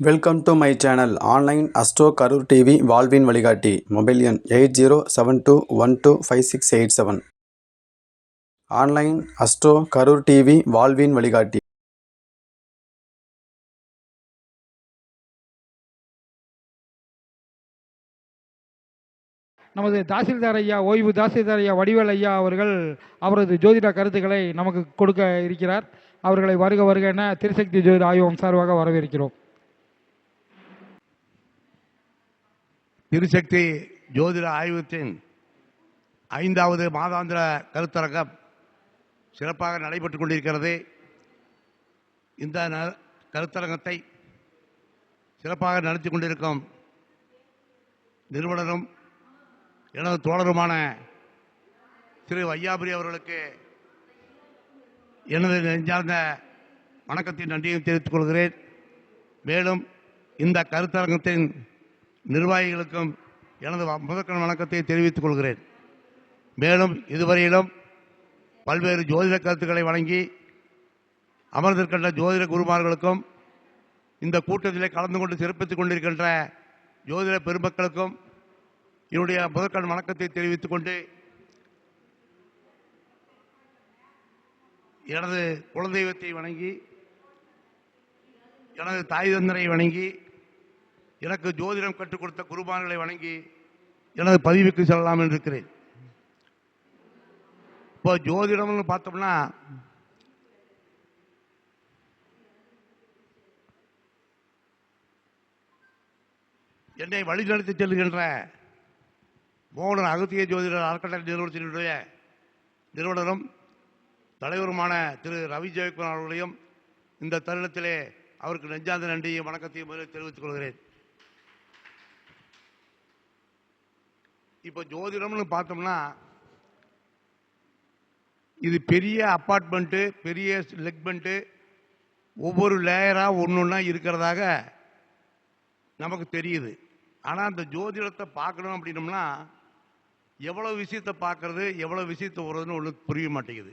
Welcome to my channel online Astro Karur TV வாழ்வின் வழிகாட்டி mobile எண் eight zero seven two one two five six eight seven online Astro Karur TV வாழ்வின் வழிகாட்டி நமது தாசில்தார் ஐயா ஓய்வு தாசில்தார் ஐயா வடிவேல் ஐயா அவர்கள் அவரது ஜோதிட கருத்துக்களை நமக்கு கொடுக்க இருக்கிறார். அவர்களை வருக வருக என திருசக்தி ஜோதிட ஆய்வகம் சார்பாக வரவேற்கிறோம். திருசக்தி ஜோதிட ஆய்வகத்தின் ஐந்தாவது மாதாந்திர கருத்தரங்கம் சிறப்பாக நடைபெற்று கொண்டிருக்கிறது. இந்த ந- கருத்தரங்கத்தை சிறப்பாக நடத்தி கொண்டிருக்கும் நிறுவனரும் எனது தோழருமான திரு வையாபுரி அவர்களுக்கு எனது நெஞ்சார்ந்த வணக்கத்தின் நன்றியும் தெரிவித்துக் கொள்கிறேன். மேலும் இந்த கருத்தரங்கத்தின் நிர்வாகிகளுக்கும் எனது வ- முதற்கண் வணக்கத்தை தெரிவித்துக் கொள்கிறேன். மேலும் இதுவரையிலும் பல்வேறு ஜோதிட கருத்துக்களை வழங்கி அமர்ந்திருக்கின்ற ஜோதிட குருமார்களுக்கும் இந்த கூட்டத்திலே கலந்து கொண்டு சிறப்பித்துக் கொண்டிருக்கின்ற ஜோதிட பெருமக்களுக்கும் என்னுடைய முதற்கண் வணக்கத்தை தெரிவித்துக் கொண்டு எனது குலதெய்வத்தை வணங்கி எனது தாய் தந்தரை வணங்கி எனக்கு ஜோதிடம் கற்றுக் கொடுத்த குருபான்களை வணங்கி எனது பதிவுக்கு செல்லலாம் என்று இருக்கிறேன் இப்போ ஜோதிடம்னு பார்த்தோம்னா என்னை வழிநடத்தி செல்கின்ற மோகனர் அகத்திய ஜோதிடர் அறக்கட்டளை நிறுவனத்தினுடைய நிறுவனரும் தலைவருமான திரு. ரவி ஜெயக்குமார் அவர்களையும் இந்த தருணத்திலே அவருக்கு நெஞ்சாந்த நன்றியும் வணக்கத்தையும் முதலில் தெரிவித்துக் கொள்கிறேன். இப்போ ஜோதிடம்னு பார்த்தோம்னா இது பெரிய அப்பார்ட்மெண்ட்டு பெரிய லெக்மெண்ட்டு ஒவ்வொரு லேயராக ஒன்று ஒன்றா இருக்கிறதாக நமக்கு தெரியுது. ஆனால் அந்த ஜோதிடத்தை பார்க்கணும் அப்படின்னம்னா எவ்வளோ விஷயத்தை பார்க்கறது எவ்வளோ விஷயத்தை வருதுன்னு ஒன்று புரிய மாட்டேங்குது.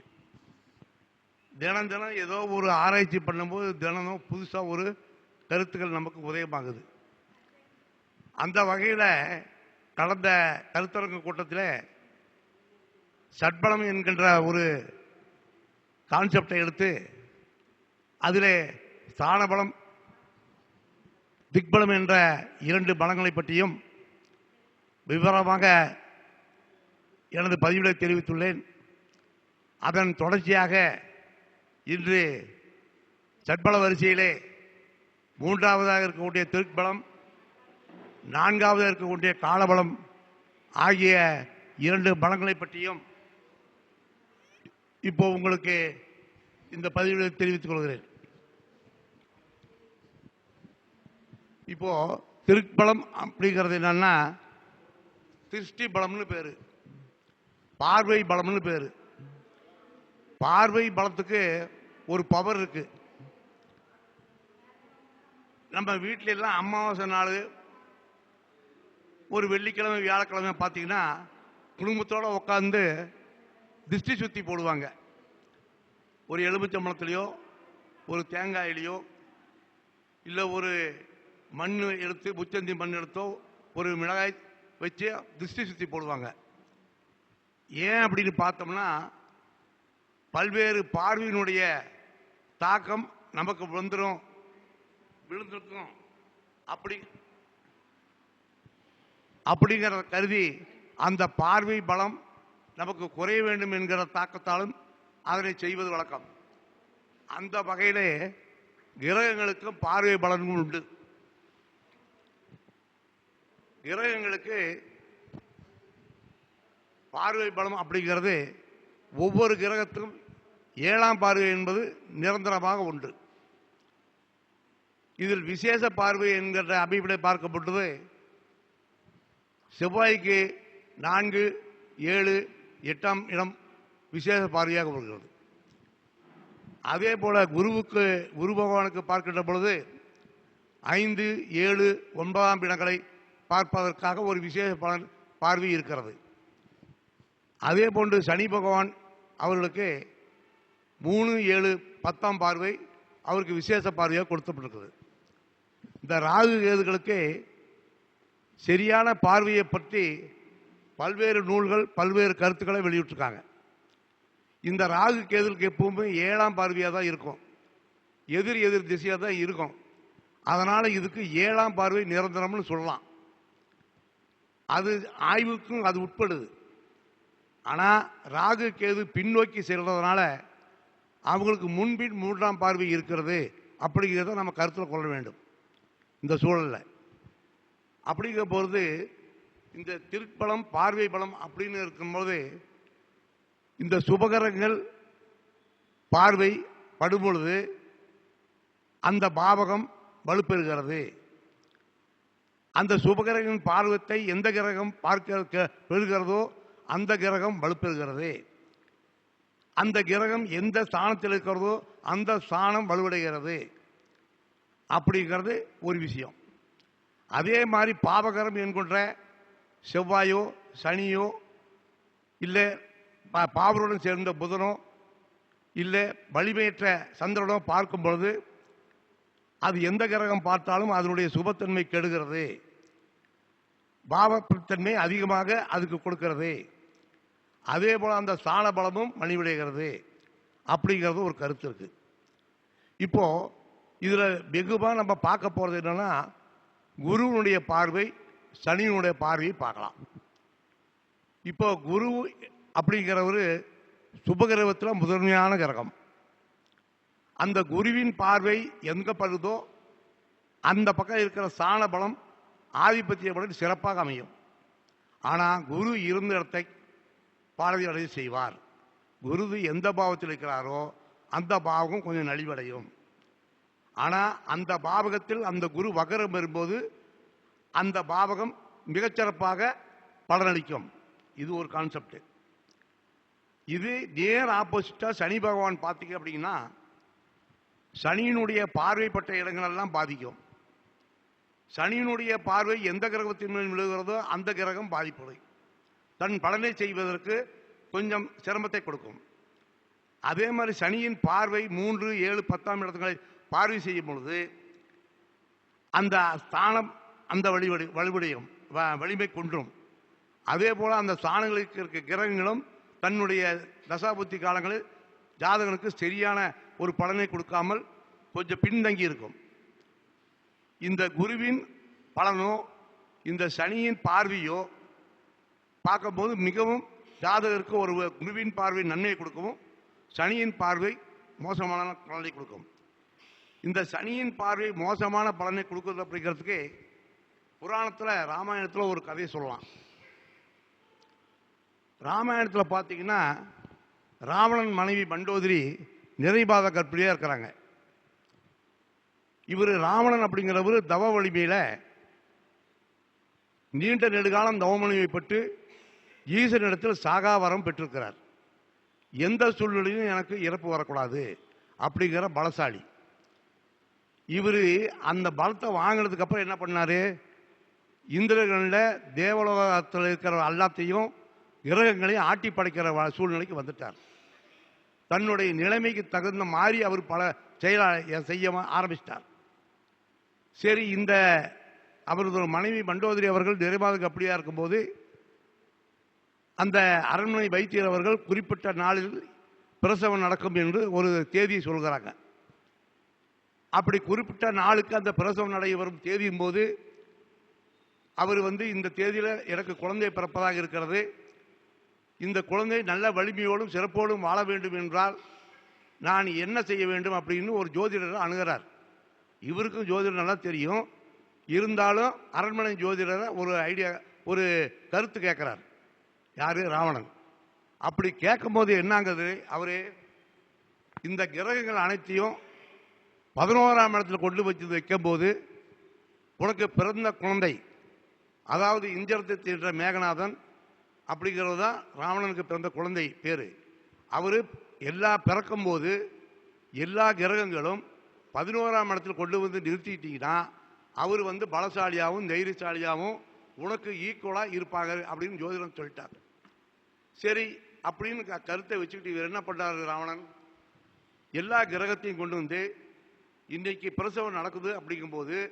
தினம் தினம் ஏதோ ஒரு ஆராய்ச்சி பண்ணும்போது தினமும் புதுசாக ஒரு கருத்துக்கள் நமக்கு உதயமாகுது. அந்த வகையில் கடந்த கருத்தரங்க கூட்டத்தில் சட்பலம் என்கின்ற ஒரு கான்செப்டை எடுத்து அதில் ஸ்தானபலம் திக்பலம் என்ற இரண்டு பலங்களை பற்றியும் விவரமாக எனது பதிவிலை தெரிவித்துள்ளேன். அதன் தொடர்ச்சியாக இன்று சட்பல வரிசையிலே மூன்றாவதாக இருக்கக்கூடிய திருக்பலம் நான்காவது இருக்கக்கூடிய காலபலம் ஆகிய இரண்டு பலங்களை பற்றியும் இப்போ உங்களுக்கு இந்த பதிவில் தெரிவித்துக் கொள்கிறேன். இப்போ திருப்பலம் அப்படிங்கிறது என்னன்னா திருஷ்டி பலம்னு பேரு. பார்வை பலம்னு பேரு. பார்வை பலத்துக்கு ஒரு பவர் இருக்கு. நம்ம வீட்டில எல்லாம் அமாவாசை நாள் ஒரு வெள்ளிக்கிழமை வியாழக்கிழமை பார்த்தீங்கன்னா குடும்பத்தோடு உட்காந்து திருஷ்டி சுத்தி போடுவாங்க. ஒரு எலுமிச்சம்பழத்துலையோ ஒரு தேங்காயிலையோ இல்லை ஒரு மண் எடுத்து முச்சந்தி மண் எடுத்தோ ஒரு மிளகாய் வச்சு திருஷ்டி சுத்தி போடுவாங்க. ஏன் அப்படின்னு பார்த்தோம்னா பல்வேறு பார்வையினுடைய தாக்கம் நமக்கு வந்துடும் விழுந்திருக்கும். அப்படி அப்படிங்கிறத கருதி அந்த பார்வை பலம் நமக்கு குறைய வேண்டும் என்கிற தாக்கத்தாலும் அதனை செய்வது வழக்கம். அந்த வகையிலே கிரகங்களுக்கும் பார்வை பலன்கள் உண்டு. கிரகங்களுக்கு பார்வை பலம் அப்படிங்கிறது ஒவ்வொரு கிரகத்துக்கும் ஏழாம் பார்வை என்பது நிரந்தரமாக உண்டு. இதில் விசேஷ பார்வை என்கிற அமைப்பிலே பார்க்கப்பட்டது செவ்வாய்க்கு நான்கு ஏழு எட்டாம் இடம் விசேஷ பார்வையாக வருகிறது. அதே போல குருவுக்கு குரு பகவானுக்கு பார்க்கின்ற பொழுது ஐந்து ஏழு ஒன்பதாம் இடங்களை பார்ப்பதற்காக ஒரு விசேஷ பலன் பார்வை இருக்கிறது. அதே போன்று சனி பகவான் அவர்களுக்கு மூணு ஏழு பத்தாம் பார்வை அவருக்கு விசேஷ பார்வையாக கொடுக்கப்பட்டிருக்கிறது. இந்த ராகு கேதுகளுக்கு சரியான பார்வையை பற்றி பல்வேறு நூல்கள் பல்வேறு கருத்துக்களை வெளியிட்டிருக்காங்க. இந்த ராகு கேதுக்கு எப்பவுமே ஏழாம் பார்வையாக தான் இருக்கும். எதிர் எதிர் திசையாக தான் இருக்கும். அதனால் இதுக்கு ஏழாம் பார்வை நிரந்தரம்னு சொல்லலாம். அது ஆய்வுக்கும் அது உட்படுது. ஆனால் ராகு கேது பின்னோக்கி செல்றதுனால அவங்களுக்கு முன்பின் மூன்றாம் பார்வை இருக்கிறது அப்படிங்கிறத நம்ம கருத்தில் கொள்ள வேண்டும். இந்த சூழலில். அப்படிங்கிற பொழுது இந்த திருப்பலம் பார்வை பலம் அப்படின்னு இருக்கும்போது இந்த சுபகரங்கள் பார்வை படும்பொழுது அந்த பாவகம் வலுப்பெறுகிறது. அந்த சுபகிரகின் பார்வத்தை எந்த கிரகம் பார்க்க பெறுகிறதோ அந்த கிரகம் வலுப்பெறுகிறது. அந்த கிரகம் எந்த ஸ்தானத்தில் இருக்கிறதோ அந்த ஸ்தானம் வலுவடைகிறது. அப்படிங்கிறது ஒரு விஷயம். அதே மாதிரி பாவகரம் என்கின்ற செவ்வாயோ சனியோ இல்லை பா- பாவருடன் சேர்ந்த புதனோ இல்லை வலிமையற்ற சந்திரனோ பார்க்கும் பொழுது அது எந்த கிரகம் பார்த்தாலும் அதனுடைய சுபத்தன்மை கெடுகிறது. பாவத்தன்மை அதிகமாக அதுக்கு கொடுக்கிறது. அதே போல் அந்த ஸ்தான பலமும் மணிவிடைகிறது. அப்படிங்கிறது ஒரு கருத்து இருக்குது இப்போது இதில் வெகுவாக நம்ம பார்க்க போகிறது என்னென்னா குருவினுடைய பார்வை சனியினுடைய பார்வையை பார்க்கலாம். இப்போ குரு அப்படிங்கிறவர் சுபகிரகத்தில் முதன்மையான கிரகம். அந்த குருவின் பார்வை எங்கே படுதோ அந்த பக்கம் இருக்கிற சாண பலம் ஆதிபத்திய பலம் சிறப்பாக அமையும். ஆனால் குரு இருந்த இடத்தை பாரதி அடைய செய்வார். குருது எந்த பாவத்தில் இருக்கிறாரோ அந்த பாவம் கொஞ்சம் நலிவடையும். ஆனால் அந்த பாவகத்தில் அந்த குரு வகரம் வரும்போது அந்த பாவகம் மிகச்சிறப்பாக பலனளிக்கும். இது ஒரு கான்செப்ட் இது நேர் ஆப்போசிட்டா சனி பகவான் பார்த்தீங்க அப்படின்னா சனியினுடைய பார்வைப்பட்ட இடங்களெல்லாம் பாதிக்கும். சனியினுடைய பார்வை எந்த கிரகத்தின் மேல் விழுகிறதோ அந்த கிரகம் பாதிப்படும் தன் பலனை செய்வதற்கு கொஞ்சம் சிரமத்தை கொடுக்கும். அதே மாதிரி சனியின் பார்வை மூன்று ஏழு பத்தாம் இடத்துல பார்வை செய்யும் பொழுது அந்த ஸ்தானம் அந்த வழிபடி வலுவடையும் வ- வலிமை கொன்றும். அதே போல் அந்த ஸ்தானங்களுக்கு இருக்க கிரகங்களும் தன்னுடைய தசாபுத்தி காலங்களில் ஜாதகனுக்கு சரியான ஒரு பலனை கொடுக்காமல் கொஞ்சம் பின்தங்கி இருக்கும். இந்த குருவின் பலனோ இந்த சனியின் பார்வையோ பார்க்கும்போது மிகவும் ஜாதகருக்கு ஒரு குருவின் பார்வை நன்மையை கொடுக்கவும் சனியின் பார்வை மோசமான பலனை கொடுக்கும். இந்த சனியின் பார்வை மோசமான பலனை கொடுக்குறது அப்படிங்கிறதுக்கு புராணத்தில் ராமாயணத்தில் ஒரு கதையை சொல்லலாம். ராமாயணத்தில் பார்த்தீங்கன்னா ராவணன் மனைவி மண்டோதிரி நிறைபாத கற்பிலியாக இருக்கிறாங்க. இவர் ராவணன் அப்படிங்கிறவர் தவ வலிமையில் நீண்ட நெடுகாலம் தவமணியை பெற்று ஈசனிடத்தில் சாகாவரம் பெற்றிருக்கிறார். எந்த சூழ்நிலையும் எனக்கு இறப்பு வரக்கூடாது அப்படிங்கிற பலசாலி. இவர் அந்த பலத்தை வாங்கினதுக்கு அப்புறம் என்ன பண்ணாரு? இந்திரகனில் தேவலோகத்தில் இருக்கிற எல்லாத்தையும் கிரகங்களையும் ஆட்டி படைக்கிற வ- சூழ்நிலைக்கு வந்துட்டார். தன்னுடைய நிலைமைக்கு தகுந்த மாதிரி அவர் பல செயலா செய்ய ஆரம்பிச்சிட்டார். சரி இந்த அவரது மனைவி மண்டோதரி அவர்கள் நிறைவாதுக்கு அப்படியா இருக்கும்போது அந்த அரண்மனை வைத்தியர் அவர்கள் குறிப்பிட்ட நாளில் பிரசவம் நடக்கும் என்று ஒரு தேதியை சொல்கிறாங்க. அப்படி குறிப்பிட்ட நாளுக்கு அந்த பிரசவம் நடைபெறும் தேதியும் போது அவர் வந்து இந்த தேதியில் எனக்கு குழந்தை பிறப்பதாக இருக்கிறது. இந்த குழந்தை நல்ல வலிமையோடும் சிறப்போடும் வாழ வேண்டும் என்றால் நான் என்ன செய்ய வேண்டும் அப்படின்னு ஒரு ஜோதிடரை அணுகிறார். இவருக்கும் ஜோதிடர் நல்லா தெரியும். இருந்தாலும் அரண்மனை ஜோதிடரை ஒரு ஐடியா ஒரு கருத்து கேட்குறார். யார்? ராவணன். அப்படி கேட்கும்போது என்னங்கிறது அவரே இந்த கிரகங்கள் அனைத்தையும் பதினோராம் இடத்துல கொண்டு வச்சு வைக்கும்போது உனக்கு பிறந்த குழந்தை அதாவது இந்திரத்தை தீன்ற மேகநாதன் அப்படிங்கிறது தான் ராவணனுக்கு பிறந்த குழந்தை பேர். அவர் எல்லா பிறக்கும்போது எல்லா கிரகங்களும் பதினோராம் இடத்துல கொண்டு வந்து நிறுத்திட்டீங்கன்னா அவர் வந்து பலசாலியாகவும் தைரியசாலியாகவும் உனக்கு ஈக்குவலாக இருப்பாங்க அப்படின்னு ஜோதிடம் சொல்லிட்டார். சரி அப்படின்னு க- கருத்தை வச்சுக்கிட்டு இவர் என்ன பண்ணுறாரு ராவணன்? எல்லா கிரகத்தையும் கொண்டு வந்து இன்றைக்கு பிரசவம் நடக்குது அப்படிங்கும்போது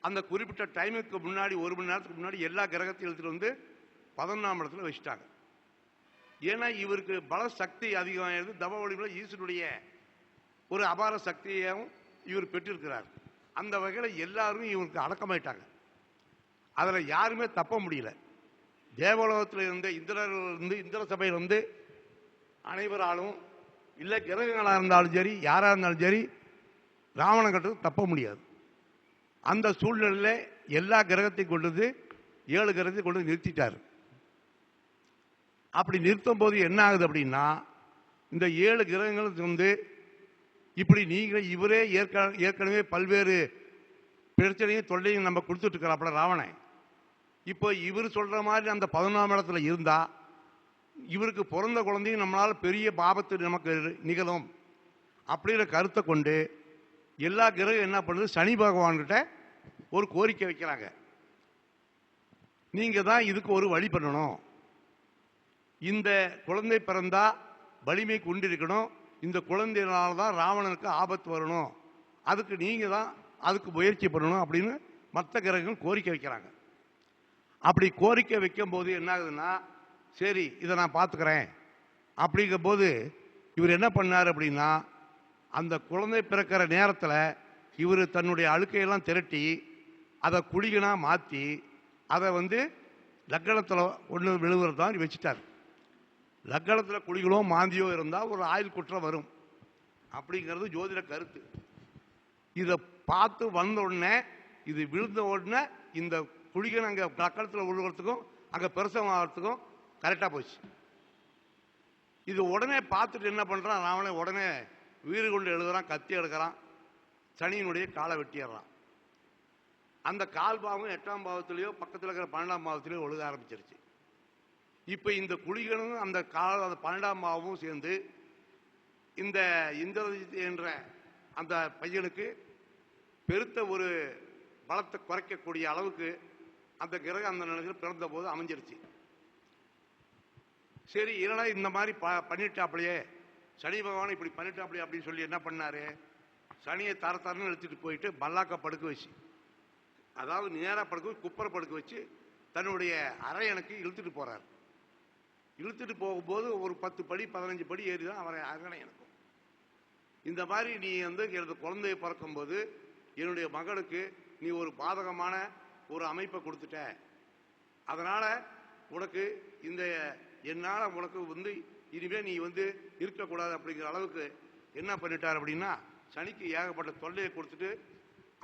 அந்த குறிப்பிட்ட டைமுக்கு முன்னாடி ஒரு மணி நேரத்துக்கு முன்னாடி எல்லா கிரகத்தையும் எடுத்துட்டு வந்து பதினொன்றாம் இடத்துல வச்சுட்டாங்க. ஏன்னா இவருக்கு பல சக்தி அதிகமாகிறது தவ வழிமுறை ஈஸ்வருடைய ஒரு அபார சக்தியையும் இவர் பெற்றிருக்கிறார். அந்த வகையில் எல்லாரும் இவருக்கு அடக்கமாயிட்டாங்க. அதில் யாருமே தப்ப முடியல. தேவலோகத்தில் இருந்த இந்திரர்லேருந்து இந்திர சபையிலிருந்து அனைவராலும் இல்லை கிரகங்களாக இருந்தாலும் சரி யாராக இருந்தாலும் சரி ராவணன் கட்டுறது தப்ப முடியாது. அந்த சூழ்நிலையில் எல்லா கிரகத்தையும் கொண்டு வந்து ஏழு கிரகத்தை கொண்டு வந்து நிறுத்திட்டார். அப்படி நிறுத்தும் போது என்ன ஆகுது அப்படின்னா இந்த ஏழு கிரகங்களுக்கு வந்து இப்படி நீங்கள் இவரே ஏற்க ஏற்கனவே பல்வேறு பிரச்சனையும் தொல்லையும் நம்ம கொடுத்துட்டு இருக்கிறாப்புல ராவணன். இப்போ இவர் சொல்கிற மாதிரி அந்த பதினொன்றாம் இடத்துல இருந்தால் இவருக்கு பிறந்த குழந்தையும் நம்மளால் பெரிய பாபத்து நமக்கு நிகழும். அப்படிங்கிற கருத்தை கொண்டு எல்லா கிரகம் என்ன பண்ணுது? சனி பகவான்கிட்ட ஒரு கோரிக்கை வைக்கிறாங்க. நீங்க தான் இதுக்கு ஒரு வழி பண்ணணும். இந்த குழந்தை பிறந்தா வலிமை கொண்டிருக்கணும். இந்த குழந்தையினால தான் ராவணனுக்கு ஆபத்து வரணும். அதுக்கு நீங்க தான் அதுக்கு முயற்சி பண்ணணும் அப்படின்னு மற்ற கிரகங்கள் கோரிக்கை வைக்கிறாங்க. அப்படி கோரிக்கை வைக்கும் போது என்ன ஆகுதுன்னா சரி இதை நான் பார்த்துக்கிறேன். அப்படிங்கும் போது இவர் என்ன பண்ணார் அப்படின்னா அந்த குழந்தை பிறக்கிற நேரத்தில் இவர் தன்னுடைய அழுக்கையெல்லாம் திரட்டி அதை குழிகனாக மாற்றி அதை வந்து லக்கணத்தில் ஒன்று விழுவுறது தான் வச்சுட்டார். லக்கணத்தில் குழிகளோ மாந்தியோ இருந்தால் ஒரு ஆயுள் குற்றம் வரும். அப்படிங்கிறது ஜோதிட கருத்து. இதை பார்த்து வந்த உடனே இது விழுந்த உடனே இந்த குழிகன் அங்கே லக்கணத்தில் விழுகிறதுக்கும் அங்கே பெருசமாகறதுக்கும் கரெக்டாக போச்சு. இது உடனே பார்த்துட்டு என்ன பண்ணுறான் ராவணன் உடனே வீறு கொண்டு எழுதுறான் கத்தி எடுக்கிறான் சனியினுடைய காலை வெட்டிடுறான் அந்த கால் பாவம் எட்டாம் பாவத்திலேயோ பக்கத்தில் இருக்கிற பன்னெண்டாம் பாவத்திலேயோ ஒழுக ஆரம்பிச்சிருச்சு. இப்போ இந்த குழிகளும் அந்த கால அந்த பன்னெண்டாம் பாவமும் சேர்ந்து இந்த இந்திரஜித் என்ற அந்த பையனுக்கு பெருத்த ஒரு பலத்தை குறைக்கக்கூடிய அளவுக்கு அந்த கிரகம் அந்த நிலையில் பிறந்த போது அமைஞ்சிருச்சு. சரி என்னடா இந்த மாதிரி ப பண்ணிட்டாப்லையே? சனி பகவான் இப்படி பண்ணிட்டாப்லையே அப்படின்னு சொல்லி என்ன பண்ணாரு? சனியை தர தரன்னு எடுத்துட்டு போயிட்டு மல்லாக்க படுக்க வச்சு அதாவது நேராக படுக்க வச்சு, குப்பரை படுக்க வச்சு தன்னுடைய அரையனுக்கு இழுத்துட்டு போறார். இழுத்துட்டு போகும்போது ஒரு பத்து படி பதினஞ்சு படி ஏறி தான் அவரை அரணையனுக்கும் இந்த மாதிரி நீ வந்து எனது குழந்தைய பிறக்கும்போது என்னுடைய மகளுக்கு நீ ஒரு பாதகமான ஒரு அமைப்பை கொடுத்துட்ட. அதனால உனக்கு இந்த என்னால் உனக்கு வந்து இனிமே நீ வந்து இருக்கக்கூடாது அப்படிங்கிற அளவுக்கு என்ன பண்ணிட்டார் அப்படின்னா சனிக்கு ஏகப்பட்ட தொல்லையை கொடுத்துட்டு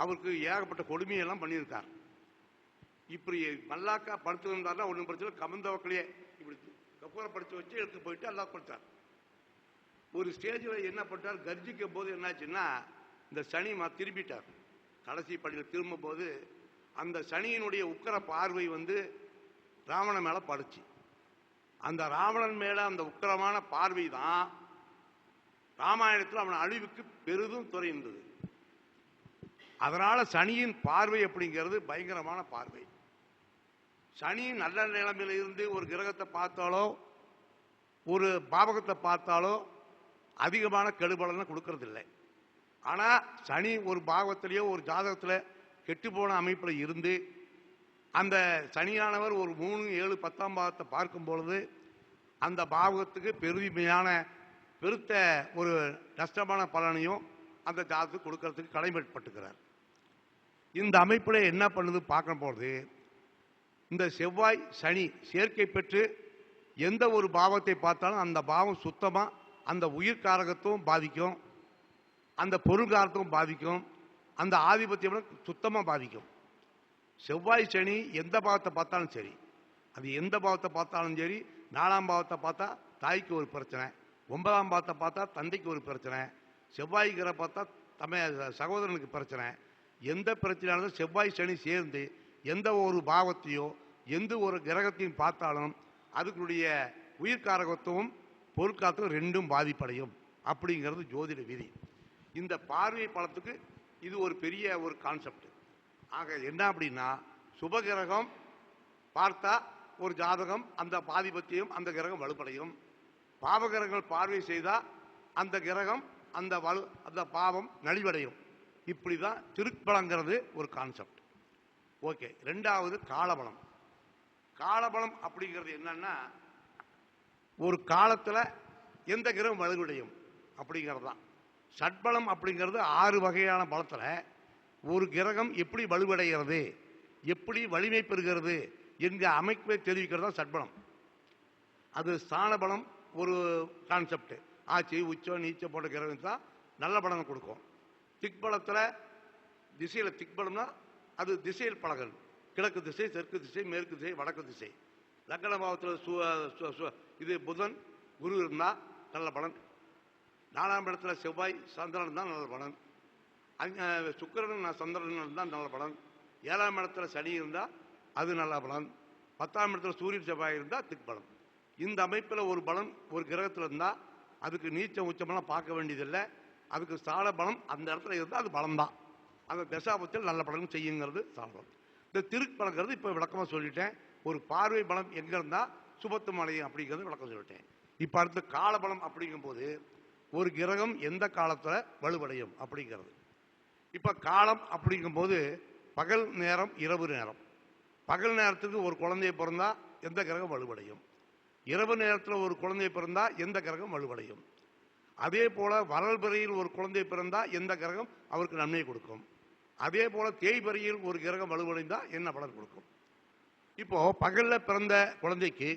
அவருக்கு ஏகப்பட்ட கொடுமையெல்லாம் பண்ணியிருக்கார். இப்படி மல்லாக்கா படுத்துருந்தாருன்னா ஒன்றும் பிரச்சனை இல்லை. கமந்த வக்கலையே இப்படி கப்பூரை படுத்து வச்சு எடுத்து போயிட்டு எல்லாம் கொடுத்தார். ஒரு ஸ்டேஜில் என்ன பண்ணிட்டார்? கர்ஜிக்கும் போது என்னாச்சுன்னா இந்த சனி மா திரும்பிட்டார். கடைசி படியில் திரும்பும் போது அந்த சனியினுடைய உக்கர பார்வை வந்து ராவண மேலே படுச்சு. அந்த ராவணன் மேலே அந்த உக்கிரமான பார்வை தான் ராமாயணத்தில் அவன் அழிவுக்கு பெரிதும் துறை இருந்தது அதனால சனியின் பார்வை அப்படிங்கிறது பயங்கரமான பார்வை. சனி நல்ல நிலைமையில இருந்து ஒரு கிரகத்தை பார்த்தாலோ ஒரு பாவகத்தை பார்த்தாலோ அதிகமான கெடுபலனை கொடுக்கறதில்லை. ஆனால் சனி ஒரு பாகத்திலேயோ ஒரு ஜாதகத்தில் கெட்டு போன அமைப்பில் இருந்து அந்த சனியானவர் ஒரு மூணு ஏழு பத்தாம் பாவத்தை பார்க்கும் பொழுது அந்த பாவகத்துக்கு பெருமையான பெருத்த ஒரு நஷ்டமான பலனையும் அந்த ஜாதகத்துக்கு கொடுக்கறதுக்கு கடமைப்பட்டுக்கிறார். இந்த அமைப்பில் என்ன பண்ணுது பார்க்கும் பொழுது இந்த செவ்வாய் சனி சேர்க்கை பெற்று எந்த ஒரு பாவத்தை பார்த்தாலும் அந்த பாவம் சுத்தமாக அந்த உயிர்காரகத்தும் பாதிக்கும் அந்த பொருள்காரத்துவம் பாதிக்கும் அந்த ஆதிபத்தியம் சுத்தமாக பாதிக்கும். செவ்வாய் சனி எந்த பாவத்தை பார்த்தாலும் சரி. அது எந்த பாவத்தை பார்த்தாலும் சரி நாலாம் பாவத்தை பார்த்தா தாய்க்கு ஒரு பிரச்சனை ஒன்பதாம் பாவத்தை பார்த்தா தந்தைக்கு ஒரு பிரச்சனை செவ்வாய்க்கிற பார்த்தா தம சகோதரனுக்கு பிரச்சனை. எந்த பிரச்சனையானதும் செவ்வாய் சனி சேர்ந்து எந்த ஒரு பாவத்தையோ எந்த ஒரு கிரகத்தையும் பார்த்தாலும் அதுக்குடைய உயிர்காரகத்துவம் பொருட்காத்தும் ரெண்டும் பாதிப்படையும். அப்படிங்கிறது ஜோதிட விதி. இந்த பார்வை பழத்துக்கு இது ஒரு பெரிய ஒரு கான்செப்ட் ஆக என்ன அப்படின்னா சுபகிரகம் பார்த்தா ஒரு ஜாதகம் அந்த பாதிபத்தியம் அந்த கிரகம் வலுப்படையும். பாவகிரகங்கள் பார்வை செய்தால் அந்த கிரகம் அந்த வலு அந்த பாவம் நலிவடையும். இப்படி தான் திருப்பலங்கிறது ஒரு கான்செப்ட் ஓகே ரெண்டாவது காலபலம். காலபலம் அப்படிங்கிறது என்னன்னா ஒரு காலத்தில் எந்த கிரகம் வலுவடையும் அப்படிங்கிறது தான் சட்பலம் அப்படிங்கிறது ஆறு வகையான பலத்தில் ஒரு கிரகம் எப்படி வலுவடைகிறது எப்படி வலிமை பெறுகிறது என்கிற அமைப்பை தெரிவிக்கிறது தான் சட்பலம். அது ஸ்தானபலம் ஒரு கான்செப்ட் ஆட்சி உச்சம் நீச்சம் போன்ற கிரகம் தான் நல்ல பலனை கொடுக்கும். திக்பலத்தில் திசையில் திக்பலம்னா அது திசையில் பலகல். கிழக்கு திசை தெற்கு திசை மேற்கு திசை வடக்கு திசை. லக்கண பாவத்தில் இது புதன் குரு இருந்தால் நல்ல பலன். நாலாம் இடத்துல செவ்வாய் சந்திரன் தான் நல்ல பலன். அங்கே சுக்கரன் நான் சந்திரன் இருந்தால் நல்ல பலன். ஏழாம் இடத்துல சனி இருந்தால் அது நல்ல பலன். பத்தாம் இடத்துல சூரியன் செவ்வாய் இருந்தால் திக்பலம் இந்த அமைப்பில் ஒரு பலன் ஒரு கிரகத்தில் இருந்தால் அதுக்கு நீச்சம் உச்சமெல்லாம் பார்க்க வேண்டியதில்லை. அதுக்கு சால பலம் அந்த இடத்துல இருந்தால் அது பலம் தான் அந்த தசாபத்தில் நல்ல பலன் செய்யுங்கிறது ஸ்தான இந்த திருப்பலங்கிறது இப்போ விளக்கமாக சொல்லிட்டேன். ஒரு பார்வை பலம் எங்கே இருந்தால் சுபத்து மலை அப்படிங்கிறது விளக்கம் சொல்லிட்டேன். இப்போ அடுத்து காலபலம் அப்படிங்கும்போது ஒரு கிரகம் எந்த காலத்தில் வலுவடையும் அப்படிங்கிறது. இப்போ காலம் அப்படிங்கும்போது பகல் நேரம் இரவு நேரம். பகல் நேரத்துக்கு ஒரு குழந்தை பிறந்தா எந்த கிரகம் வலுவடையும். இரவு நேரத்தில் ஒரு குழந்தை பிறந்தா எந்த கிரகம் வலுவடையும். அதே போல வளர்பிறையில் ஒரு குழந்தை பிறந்தா எந்த கிரகம் அவருக்கு நன்மை கொடுக்கும். அதே போல தேய்பிறையில் ஒரு கிரகம் வலுவடைந்தா என்ன பலன் கொடுக்கும்? இப்போ பகல்ல பிறந்த குழந்தைக்கு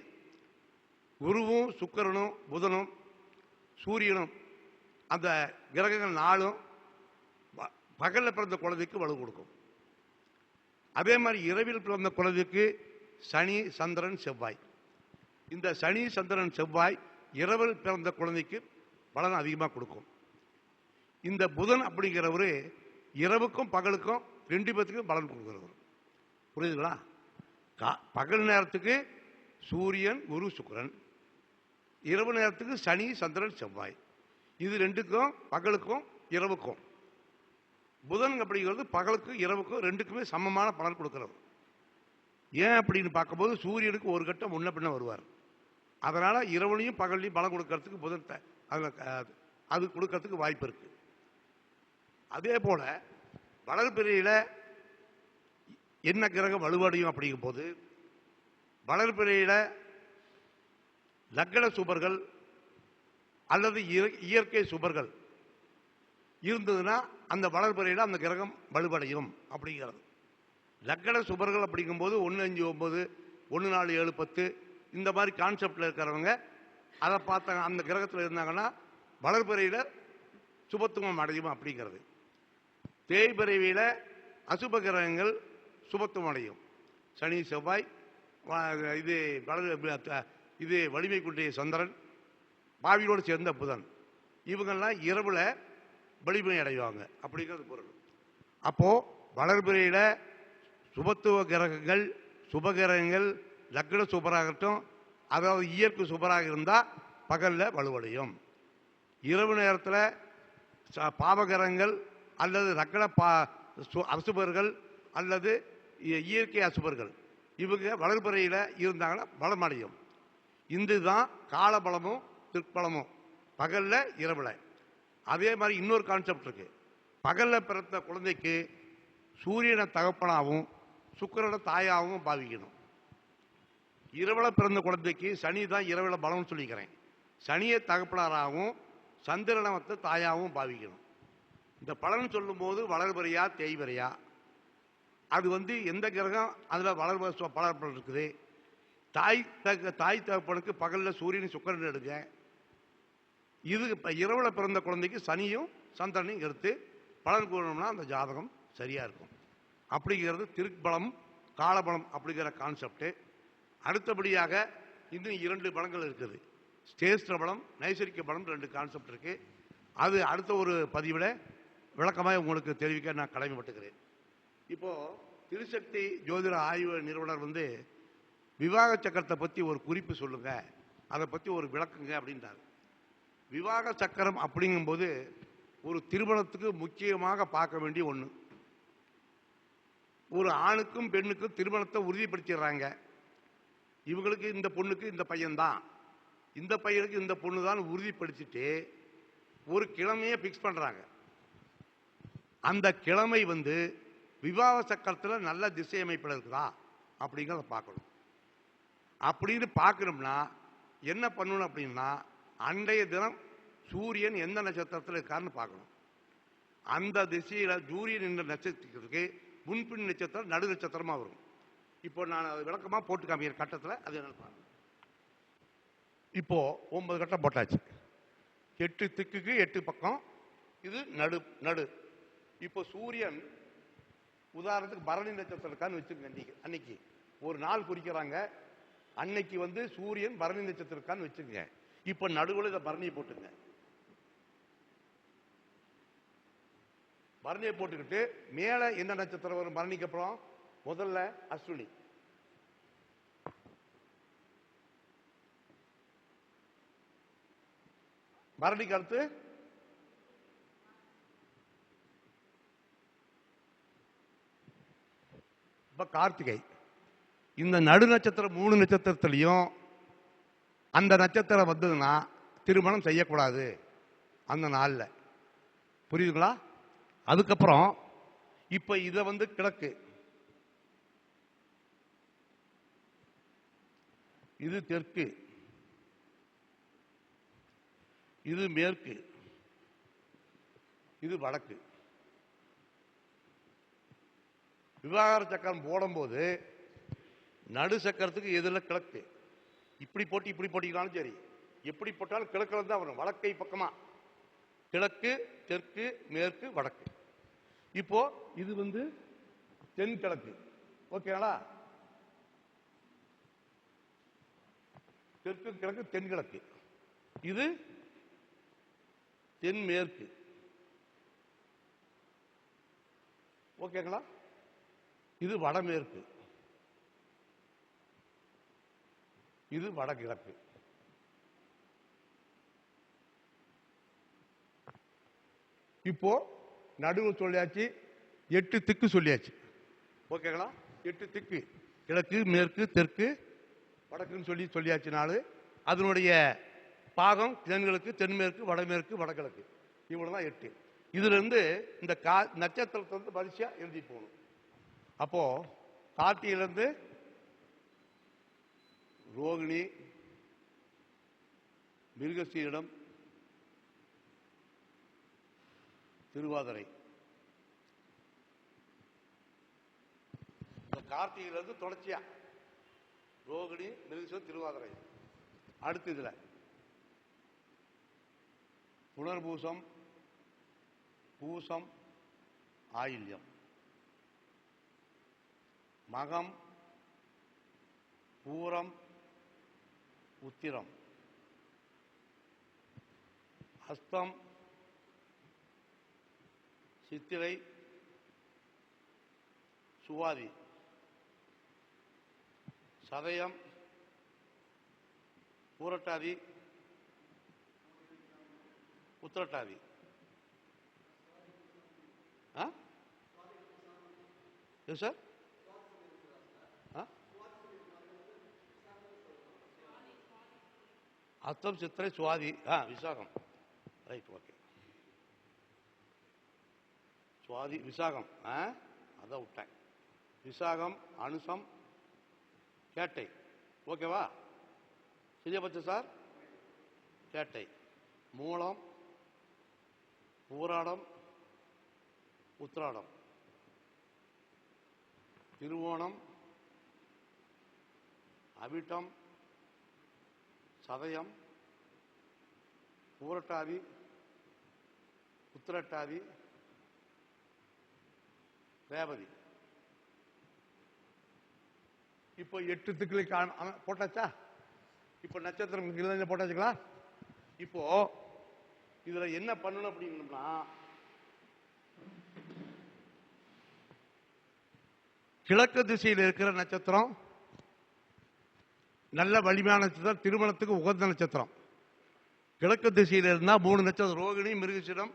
குருவும் சுக்கரனும் புதனும் சூரியனும் அந்த கிரகங்கள் நாளும் பகலில் பிறந்த குழந்தைக்கு வலு கொடுக்கும். அதே மாதிரி இரவில் பிறந்த குழந்தைக்கு சனி சந்திரன் செவ்வாய். இந்த சனி சந்திரன் செவ்வாய் இரவில் பிறந்த குழந்தைக்கு பலன் அதிகமாக கொடுக்கும். இந்த புதன் அப்படிங்கிறவர் இரவுக்கும் பகலுக்கும் ரெண்டு பேத்துக்கும் பலன் கொடுக்குறவர். புரியுதுங்களா? கா- பகல் நேரத்துக்கு சூரியன் குரு சுக்கரன். இரவு நேரத்துக்கு சனி சந்திரன் செவ்வாய். இது ரெண்டுக்கும் பகலுக்கும் இரவுக்கும். புதன் அப்படிங்கிறது பகலுக்கும் இரவுக்கும் ரெண்டுக்குமே சமமான பலன் கொடுக்கறது. ஏன் அப்படின்னு பார்க்கும்போது சூரியனுக்கு ஒரு கட்டம் முன்ன பின்ன வருவார். அதனால் இரவுலையும் பகல்லையும் பலம் கொடுக்கறதுக்கு புதன் அதில் அது கொடுக்கறதுக்கு வாய்ப்பு இருக்கு. அதே போல் வளர்பிறையில் என்ன கிரகம் வலுவடையும் அப்படிங்கும் போது வளர்பிறையில் லக்கண சுபர்கள் அல்லது இய- இயற்கை சுபர்கள் இருந்ததுன்னா அந்த வளர்பிறையில அந்த கிரகம் வலுவடையும் அப்படிங்கிறது. லக்கண சுபர்கள் அப்படிங்கும்போது ஒன்று அஞ்சு ஒம்பது ஒன்று நாலு ஏழு பத்து இந்த மாதிரி கான்செப்டில் இருக்கிறவங்க அதை பார்த்தாங்க அந்த கிரகத்தில் இருந்தாங்கன்னா வளர்பிறையில் சுபத்துவம் அடையும் அப்படிங்கிறது. தேய்பிறவியில் அசுப கிரகங்கள் சுபத்துவம் அடையும். சனி செவ்வாய் இது வலது இது வலிமை குன்றிய சந்திரன் பாவியோடு சேர்ந்த புதன். இவங்கெல்லாம் இரவில் வலிமை அடைவாங்க அப்படிங்கிறது பொருள். அப்போது வளர்பிறையில் சுபத்துவ கிரகங்கள் சுபகிரகங்கள் லக்ன சுபராகட்டும் அதாவது இயற்கை சுபராக இருந்தால் பகலில் வலுவடையும். இரவு நேரத்தில் ச- பாவகிரகங்கள் அல்லது லக்ன பா சு- அசுபர்கள் அல்லது இ- இயற்கை அசுபர்கள். இவங்க வளர்பிறையில் இருந்தாங்கன்னா பலமடையும். இதுதான் காலபலமும் திருப்பலமும் பகலில் இரவில். அதே மாதிரி இன்னொரு கான்செப்ட் இருக்கு. பகலில் பிறந்த குழந்தைக்கு சூரியனை தகப்பனாகவும் சுக்கரனை தாயாகவும் பாவிக்கணும். இரவில் பிறந்த குழந்தைக்கு சனி தான் இரவில் பலம்னு சொல்லிக்கிறேன். சனியை தகப்பனாராகவும் சந்திரனை வந்து தாயாகவும் பாவிக்கணும். இந்த பலன் சொல்லும்போது வளர்பறையா தேய்வரையா அது வந்து எந்த கிரகம் அதில் வளர்ப சு- இருக்குது? தாய் தக தாய் தகப்பனுக்கு பகலில் சூரியன் சுக்கிரன் எடுங்க. இது இப்போ இரவில் பிறந்த குழந்தைக்கு சனியும் சந்திரனையும் எடுத்து பலன் கூறணும்னா அந்த ஜாதகம் சரியாக இருக்கும். அப்படிங்கிறது திருப்பலம் காலபலம் அப்படிங்கிற கான்செப்டு அடுத்தபடியாக இன்னும் இரண்டு பலங்கள் இருக்குது. ஸ்டேஸ்திர பலம் நைசரிக்க பலம் ரெண்டு கான்செப்ட் இருக்குது அது அடுத்த ஒரு பதிவில் விளக்கமாக உங்களுக்கு தெரிவிக்க நான் கடமைப்பட்டுக்கிறேன். இப்போது திருசக்தி ஜோதிட ஆய்வு நிறுவனர் வந்து விவாக சக்கரத்தை பற்றி ஒரு குறிப்பு சொல்லுங்கள் அதை பற்றி ஒரு விளக்குங்க அப்படின்றாங்க விவாக சக்கரம் அப்படிங்கும்போது ஒரு திருமணத்துக்கு முக்கியமாக பார்க்க வேண்டிய ஒன்று ஒரு ஆணுக்கும் பெண்ணுக்கும் திருமணத்தை உறுதிப்படுத்திடுறாங்க. இவங்களுக்கு இந்த பொண்ணுக்கு இந்த பையன்தான். இந்த பையனுக்கு இந்த பொண்ணு தான் உறுதிப்படுத்திட்டு ஒரு கிழமையை ஃபிக்ஸ் பண்ணுறாங்க அந்த கிழமை வந்து விவாக சக்கரத்தில் நல்ல திசை அமைப்பில் இருக்குதா அப்படிங்கிறத பார்க்கணும். அப்படின்னு பார்க்கணும்னா என்ன பண்ணணும் அப்படின்னா அன்றைய தினம் சூரியன் எந்த நட்சத்திரத்தில் இருக்காருன்னு பார்க்கணும். அந்த திசையில் சூரியன் என்ற நட்சத்திரத்துக்கு முன்பின் நட்சத்திரம் நடு நட்சத்திரமாக வரும். இப்போ நான் அதை விளக்கமாக போட்டு காமிக்கிற கட்டத்தில் அது என்னன்னு பாருங்க. இப்போ ஒன்பது கட்டம் போட்டாச்சு. எட்டு திக்குக்கு எட்டு பக்கம் இது நடு நடு. இப்போ சூரியன் உதாரணத்துக்கு பரணி நட்சத்திரம் இருக்கான்னு வச்சுக்கோங்க அன்னைக்கு அன்னைக்கு. ஒரு நாள் குறிக்கிறாங்க அன்னைக்கு வந்து சூரியன் பரணி நட்சத்திரம் இருக்கான்னு வச்சுக்கோங்க. இப்போ நடுவில் இதை பரணியை போட்டுங்க. பரணியை போட்டுக்கிட்டு மேலே என்ன நட்சத்திரம் வரும்? பரணிக்கு அப்புறம் முதல்ல அஸ்வினி. பரணிக்கு அடுத்து இப்ப கார்த்திகை. இந்த நடு நட்சத்திரம் மூணு நட்சத்திரத்திலையும் அந்த நட்சத்திரம் வந்ததுன்னா திருமணம் செய்யக்கூடாது அந்த நாளில். புரியுதுங்களா? அதுக்கப்புறம் இப்போ இதை வந்து கிழக்கு. இது தெற்கு. இது மேற்கு. இது வடக்கு. விவாகர சக்கரம் போடும்போது நடு சக்கரத்துக்கு எதிரில் கிழக்கு. இப்படி போட்டு இப்படி போட்டிங்கனாலும் சரி. எப்படி போட்டாலும் கிழக்கில் தான் வரும். வடக்கை பக்கமா. கிழக்கு தெற்கு மேற்கு வடக்கு. இப்போ இது வந்து தென்கிழக்கு ஓகேங்களா? தெற்கு கிழக்கு தென்கிழக்கு இது தென்மேற்கு ஓகேங்களா? இது வடமேற்கு. இது வடகிழக்கு. இப்போ நடுவு சொல்லியாச்சு எட்டு திக்கு சொல்லியாச்சு. ஓகேங்களா? எட்டு திக்கு கிழக்கு மேற்கு தெற்கு வடக்குன்னு சொல்லி சொல்லியாச்சு நாள் அதனுடைய பாகம் தென்கிழக்கு தென்மேற்கு வடமேற்கு வடகிழக்கு. இவ்வளோ தான் எட்டு. இதுலேருந்து இந்த கா நட்சத்திரத்தை வந்து வரிசையாக எழுதி போகணும். அப்போது கார்த்தியிலிருந்து ரோகிணி மிருகசீரிடம் திருவாதிரை. இந்த கார்த்திகையிலிருந்து தொடர்ச்சியா ரோகிணி மிருகசீரம் திருவாதிரை. அடுத்த இதுல புனர்பூசம் பூசம் ஆயில்யம். மகம் பூரம் உத்திரம். ஹஸ்தம் சித்திரை சுவாதி. சதயம் பூரட்டாதி உத்திரட்டாதி. ஆ? சார்? அத்தம் சித்திரை சுவாதி. ஆ விசாகம். Right okay. சுவாதி விசாகம். ஆ அதான் விட்டேன். விசாகம் அனுசம் கேட்டை. ஓகேவா? சரியா சார்? கேட்டை. மூலம் பூராடம் உத்திராடம். திருவோணம் அவிட்டம் சதயம் ஊரட்டாவி உத்திரட்டாவி ரேவதி. இப்போ எட்டு திக்குலை காண போட்டாச்சா? இப்போ நட்சத்திரம் இல்லை போட்டாச்சுங்களா? இப்போ இதுல என்ன பண்ணணும் அப்படின்னா கிழக்கு திசையில் இருக்கிற நட்சத்திரம் நல்ல வலிமையான நட்சத்திரம் திருமணத்துக்கு உகந்த நட்சத்திரம். கிழக்கு திசையில் இருந்தால் மூணு நட்சத்திரம் ரோகிணி மிருகசிடம்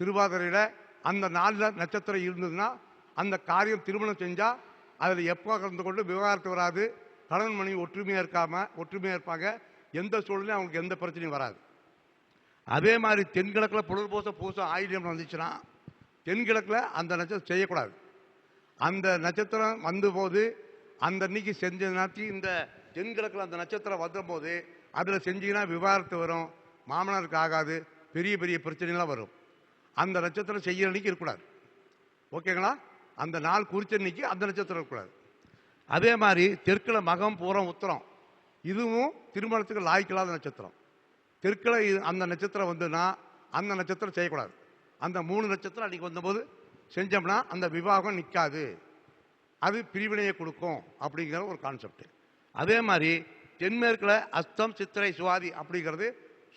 திருவாதிரையில் அந்த நாளில் நட்சத்திரம் இருந்ததுன்னா அந்த காரியம் திருமணம் செஞ்சால் அதில் எப்போ கலந்து கொண்டு விவகாரத்து வராது கணவன் மனைவி ஒற்றுமையாக இருக்காமல் ஒற்றுமையாக இருப்பாங்க எந்த சூழ்நிலையும் அவங்களுக்கு எந்த பிரச்சனையும் வராது. அதே மாதிரி தென்கிழக்கில் புலர்போச பூசம் ஆயில்யம் வந்துச்சுன்னா தென்கிழக்கில் அந்த நட்சத்திரம் செய்யக்கூடாது. அந்த நட்சத்திரம் வந்தபோது அந்த அன்னைக்கு செஞ்ச நாத்தி இந்த தென்கிழக்கில் அந்த நட்சத்திரம் வந்தபோது அதில் செஞ்சீங்கன்னா விவாகரத்து வரும் மாமனாருக்கு ஆகாது பெரிய பெரிய பிரச்சனைலாம் வரும். அந்த நட்சத்திரம் செய்கிற அன்னைக்கு இருக்கக்கூடாது. ஓகேங்களா? அந்த நாள் குறிச்ச அன்னைக்கு அந்த நட்சத்திரம் இருக்கக்கூடாது. அதே மாதிரி தெற்கில் மகம் பூரம் உத்தரம் இதுவும் திருமணத்துக்கு லாய்க்கில்லாத நட்சத்திரம். தெற்கில் இது- அந்த நட்சத்திரம் வந்துன்னா அந்த நட்சத்திரம் செய்யக்கூடாது. அந்த மூணு நட்சத்திரம் அன்றைக்கி வந்தபோது செஞ்சோம்னா அந்த விவாகம் நிற்காது அது பிரிவினையை கொடுக்கும் அப்படிங்கிற ஒரு கான்செப்ட் அதே மாதிரி தென்மேற்கில் அஸ்தம் சித்திரை சுவாதி அப்படிங்கிறது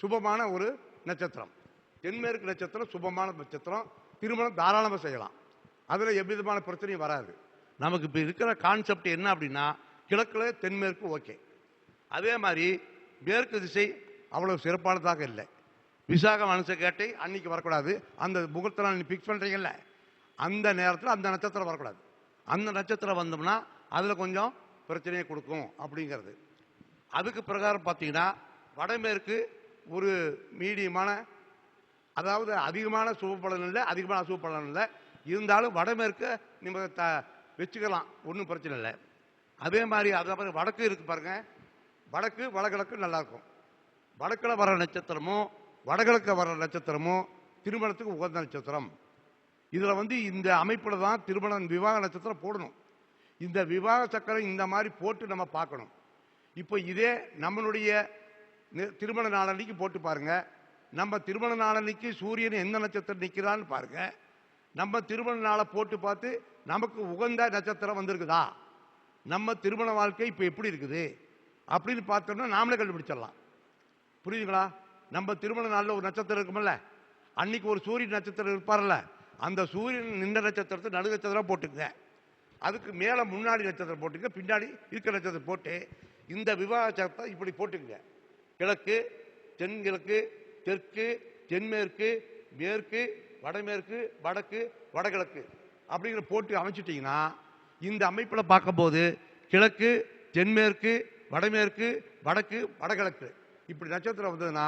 சுபமான ஒரு நட்சத்திரம். தென்மேற்கு நட்சத்திரம் சுபமான நட்சத்திரம். திருமணம் தாராளமாக செய்யலாம். அதில் எவ்விதமான பிரச்சனையும் வராது. நமக்கு இப்போ இருக்கிற கான்செப்ட் என்ன அப்படின்னா கிழக்கில் தென்மேற்கு ஓகே அதே மாதிரி மேற்கு திசை அவ்வளோ சிறப்பானதாக இல்லை. விசாக மனசை கேட்டை அன்னைக்கு வரக்கூடாது. அந்த முகூர்த்தம் நாள் ஃபிக்ஸ் பண்ணுறீங்கல்ல அந்த நேரத்தில் அந்த நட்சத்திரம் வரக்கூடாது. அந்த நட்சத்திரம் வந்தோம்னா அதில் கொஞ்சம் பிரச்சனையை கொடுக்கும் அப்படிங்கிறது. அதுக்கு பிரகாரம் பார்த்தீங்கன்னா வடமேற்கு ஒரு மீடியமான அதாவது அதிகமான சுப இல்லை அதிகமான அசுப இல்லை. இருந்தாலும் வடமேற்கு நம்ம த வச்சுக்கலாம் ஒன்றும் பிரச்சனை இல்லை. அதே மாதிரி அதாவது வடக்கு இருக்குது பாருங்கள் வடக்கு வடகிழக்கு நல்லாயிருக்கும் வடக்கில் வர நட்சத்திரமும் வடகிழக்க வர நட்சத்திரமும் திருமணத்துக்கு உகந்த நட்சத்திரம். இதில் வந்து இந்த அமைப்பில் தான் திருமணம் விவாக நட்சத்திரம் போடணும். இந்த விவாக சக்கரம் இந்த மாதிரி போட்டு நம்ம பார்க்கணும். இப்போ இதே நம்மளுடைய திருமண நாளன்னைக்கு போட்டு பாருங்க. நம்ம திருமண நாளன்னைக்கு சூரியன் எந்த நட்சத்திரம் நிற்கிறான்னு பாருங்க. நம்ம திருமண நாளை போட்டு பார்த்து நமக்கு உகந்த நட்சத்திரம் வந்திருக்குதா? நம்ம திருமண வாழ்க்கை இப்போ எப்படி இருக்குது? அப்படின்னு பார்த்தோம்னா நாமளே கண்டுபிடிச்சிடலாம். புரியுதுங்களா? நம்ம திருமண நாளில் ஒரு நட்சத்திரம் இருக்குமில்ல அன்னைக்கு ஒரு சூரியன் நட்சத்திரம் இருப்பார்ல. அந்த சூரியன் நின்ற நட்சத்திரத்தை நடு நட்சத்திரம் போட்டுக்குங்க. அதுக்கு மேலே முன்னாடி நட்சத்திரம் போட்டுங்க பின்னாடி இருக்கிற நட்சத்திரம் போட்டு இந்த விவாகத்தை இப்படி போட்டுங்க கிழக்கு தென்கிழக்கு தெற்கு தென்மேற்கு மேற்கு வடமேற்கு வடக்கு வடகிழக்கு அப்படிங்கிற போட்டு அமைச்சிட்டிங்கன்னா இந்த அமைப்பில் பார்க்கும்போது கிழக்கு தென்மேற்கு வடமேற்கு வடக்கு வடகிழக்கு இப்படி நட்சத்திரம் வந்ததுன்னா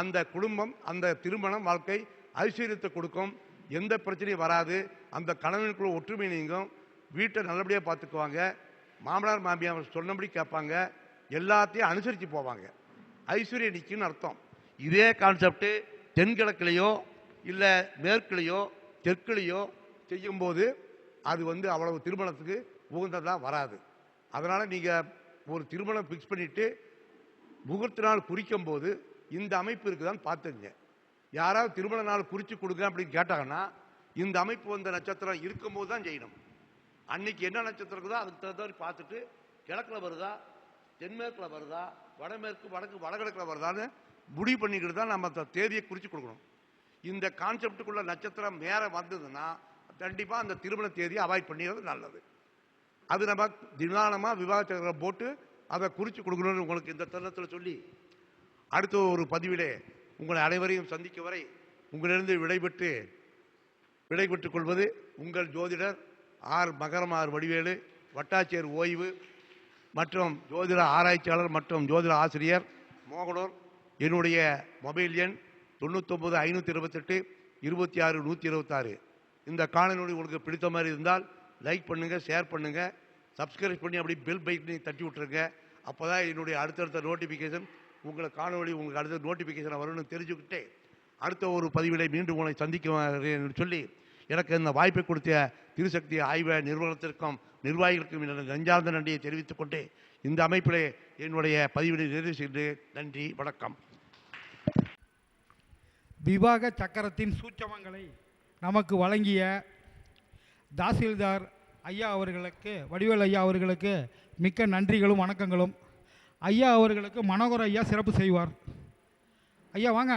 அந்த குடும்பம் அந்த திருமணம் வாழ்க்கை ஐஸ்வர்யத்தை கொடுக்கும். எந்த பிரச்சனையும் வராது. அந்த கணவனுக்குள்ள ஒற்றுமை நீங்கும். வீட்டை நல்லபடியாக பார்த்துக்குவாங்க. மாமனார் மாமியார் சொன்னபடி கேட்பாங்க. எல்லாத்தையும் அனுசரித்து போவாங்க. ஐஸ்வர்யம் நிற்குன்னு அர்த்தம். இதே கான்செப்ட்டு தென்கிழக்குலேயோ இல்லை மேற்குலையோ தெற்குலையோ செய்யும்போது அது வந்து அவ்வளவு திருமணத்துக்கு உகந்ததாக வராது. அதனால் நீங்கள் ஒரு திருமணம் ஃபிக்ஸ் பண்ணிவிட்டு முகூர்த்த நாள் குறிக்கும் போது இந்த அமைப்பு இருக்குதான்னு பார்த்துங்க யாராவது திருமண நாள் குறித்து கொடுங்க அப்படின்னு கேட்டாங்கன்னா இந்த அமைப்பு வந்த நட்சத்திரம் இருக்கும்போது தான் செய்யணும். அன்னைக்கு என்ன நட்சத்திரம் இருக்குதோ அதுக்கு தகுந்த மாதிரி பார்த்துட்டு கிழக்கில் வருதா தென்மேற்கில் வருதா வடமேற்கு வடக்கு வடகிழக்கில் வருதான்னு முடிவு பண்ணிக்கிட்டு தான் நம்ம அந்த தேதியை குறித்து கொடுக்கணும். இந்த கான்செப்டுக்குள்ள நட்சத்திரம் வேற வந்ததுன்னா கண்டிப்பாக அந்த திருமண தேதியை அவாய்ட் பண்ணிடுறது நல்லது. அது நம்ம தினானமாக விவாகச்சக்கரம் போட்டு அதை குறித்து கொடுக்கணும்னு உங்களுக்கு இந்த தருணத்தில் சொல்லி அடுத்த ஒரு பதிவிலே உங்களை அனைவரையும் சந்திக்கும் வரை உங்களிடம் விடைபெற்று விடைபெற்றுக் கொள்வது உங்கள் ஜோதிடர் ஆர். மகரமார் வடிவேலு வட்டாட்சியர் ஓய்வு மற்றும் ஜோதிட ஆராய்ச்சியாளர் மற்றும் ஜோதிட ஆசிரியர் மோகனூர். என்னுடைய மொபைல் எண் தொண்ணூத்தொம்பது ஐநூற்றி இருபத்தெட்டு இருபத்தி ஆறு நூற்றி இருபத்தாறு. இந்த காணொலி உங்களுக்கு பிடித்த மாதிரி இருந்தால் லைக் பண்ணுங்கள் ஷேர் பண்ணுங்கள் சப்ஸ்கிரைப் பண்ணி அப்படி பெல் பைக்கனை தட்டி விட்ருங்க அப்போ தான் என்னுடைய அடுத்தடுத்த நோட்டிஃபிகேஷன் உங்களை காணொலி உங்களுக்கு அடுத்த நோட்டிஃபிகேஷன் வரும்னு தெரிஞ்சுக்கிட்டு அடுத்த ஒரு பதிவிலை மீண்டும் உங்களை சந்திக்க என்று சொல்லி எனக்கு இந்த வாய்ப்பை கொடுத்த திருசக்தி ஆய்வ நிறுவனத்திற்கும் நிர்வாகிகளுக்கும் எனது நெஞ்சார்ந்த நன்றியை தெரிவித்துக் கொண்டு இந்த அமைப்பிலே என்னுடைய பதிவினை நிறைவு செய்து நன்றி வணக்கம். விவாக சக்கரத்தின் சூச்சமங்களை நமக்கு வழங்கிய தாசில்தார் ஐயா அவர்களுக்கு வடிவேல் ஐயா அவர்களுக்கு மிக்க நன்றிகளும் வணக்கங்களும். ஐயா அவர்களுக்கு மனோகர் ஐயா சிறப்பு செய்வார். ஐயா வாங்க.